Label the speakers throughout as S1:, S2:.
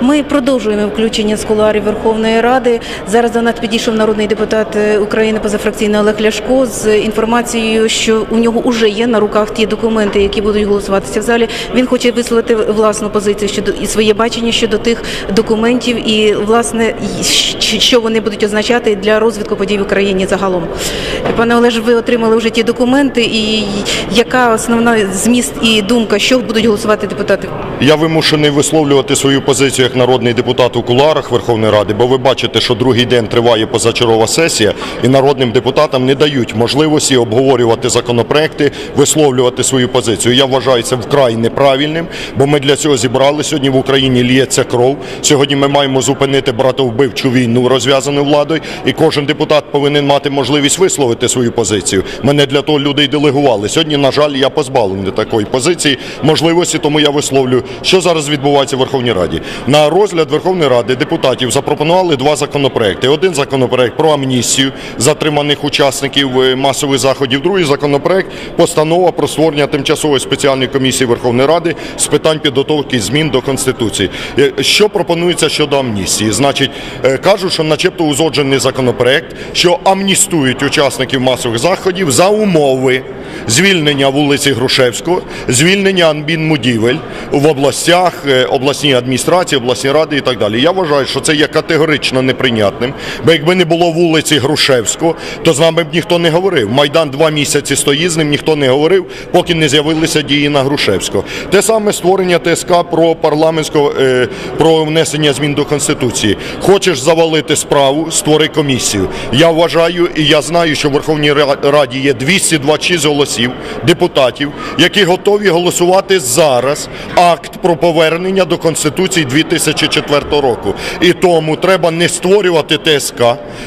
S1: Ми продовжуємо включення з кулуарів Верховної Ради. Зараз до нас підійшов народний депутат е, України позафракційний Олег Ляшко з інформацією, що у нього вже є на руках ті документи, які будуть голосуватися в залі. Він хоче висловити власну позицію щодо і своє бачення щодо тих документів, і власне що вони будуть означати для розвитку подій в Україні загалом. Пане Олеже, ви отримали вже ті документи, і яка основна зміст і думка, що будуть голосувати депутати?
S2: Я вимушений висловлювати свою позицію як народний депутат у кулуарах Верховної Ради, бо ви бачите, що другий день триває позачергова сесія, і народним депутатам не дають можливості обговорювати законопроекти, висловлювати свою позицію. Я вважаю це вкрай неправильним, бо ми для цього зібрали сьогодні в Україні лється кров. Сьогодні ми маємо зупинити братовбивчу війну, розв'язану владою, і кожен депутат повинен мати можливість висловити свою позицію. Мене для того люди й делегували. Сьогодні, на жаль, я позбавлений такої позиції, можливості, тому я висловлю, що зараз відбувається в Верховній Раді. На розгляд Верховної Ради депутатів запропонували два законопроекти. Один законопроект про амністію затриманих учасників е, масових заходів. Другий законопроект постанова про створення тимчасової спеціальної комісії Верховної Ради з питань підготовки змін до Конституції. Е, Що пропонується щодо амністії? Значить, е, кажуть, що начебто узгоджений законопроект, що амністують учасників масових заходів за умови звільнення вулиці Грушевського, звільнення адмінбудівель в областях, обласній адміністрації, обласні ради і так далі. Я вважаю, що це є категорично неприйнятним, бо якби не було вулиці Грушевського, то з нами б ніхто не говорив. Майдан два місяці стоїть, з ним ніхто не говорив, поки не з'явилися дії на Грушевського. Те саме створення ТСК про парламентського е, про внесення змін до Конституції. Хочеш завалити справу, створи комісію. Я вважаю і я знаю, що в Верховній Раді є 226 голосів депутатів, які готові голосувати зараз акт про повернення до Конституції 2004 року. І тому треба не створювати ТСК,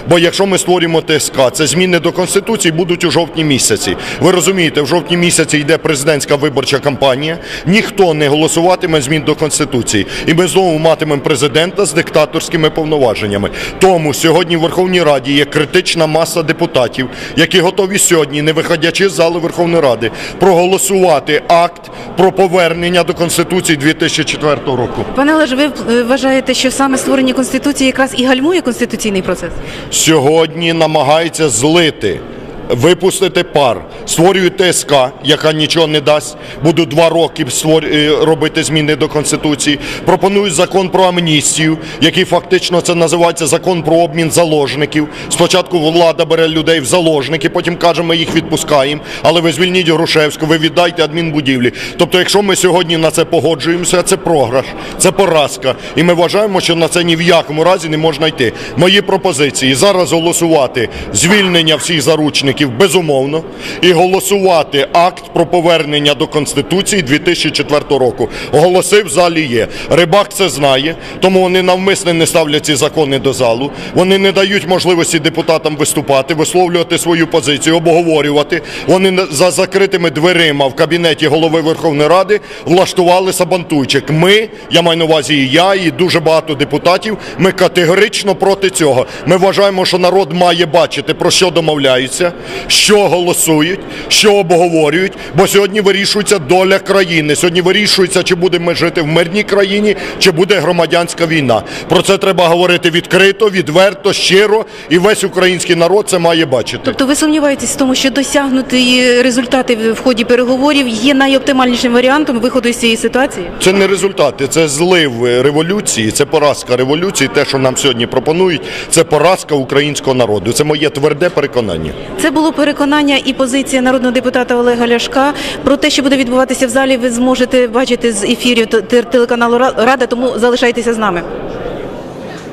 S2: бо якщо ми створюємо ТСК, це зміни до Конституції будуть у жовтні місяці. Ви розумієте, в жовтні місяці йде президентська виборча кампанія, ніхто не голосуватиме змін до Конституції. І ми знову матимемо президента з диктаторськими повноваженнями. Тому сьогодні в Верховній Раді є критична маса депутатів, які готові сьогодні, не виходячи з зали Верховної Ради, проголосувати акт про повернення до Конституції 2004 року.
S1: Пане Олеже, ви е, вважаєте, що саме створення конституції якраз і гальмує конституційний процес?
S2: Сьогодні намагається злити. Випустити пар, створюють ТСК, яка нічого не дасть. Будуть два роки е, робити зміни до Конституції. Пропонують закон про амністію, який фактично це називається закон про обмін заложників. Спочатку влада бере людей в заложники, потім каже, ми їх відпускаємо. Але ви звільніть Грушевську, ви віддайте адмінбудівлі. Тобто, якщо ми сьогодні на це погоджуємося, це програш, це поразка. І ми вважаємо, що на це ні в якому разі не можна йти. Мої пропозиції зараз голосувати звільнення всіх заручників безумовно і голосувати акт про повернення до Конституції 2004 року. Голоси в залі є. Рибак це знає, тому вони навмисне не ставлять ці закони до залу. Вони не дають можливості депутатам виступати, висловлювати свою позицію, обговорювати. Вони за закритими дверима в кабінеті голови Верховної Ради влаштували сабантуйчик. Ми, я маю на увазі і я, і дуже багато депутатів, ми категорично проти цього. Ми вважаємо, що народ має бачити, про що домовляються, що голосують, що обговорюють, бо сьогодні вирішується доля країни. Сьогодні вирішується, чи будемо ми жити в мирній країні, чи буде громадянська війна. Про це треба говорити відкрито, відверто, щиро, і весь український народ це має бачити.
S1: Тобто ви сумніваєтесь в тому, що досягнуті результати в ході переговорів є найоптимальнішим варіантом виходу з цієї ситуації?
S2: Це не результати, це злив революції, це поразка революції. Те, що нам сьогодні пропонують, це поразка українського народу. Це моє тверде переконання.
S1: Це було переконання і позиція народного депутата Олега Ляшка. Про те, що буде відбуватися в залі, ви зможете бачити з ефірів телеканалу Рада, тому залишайтеся з нами.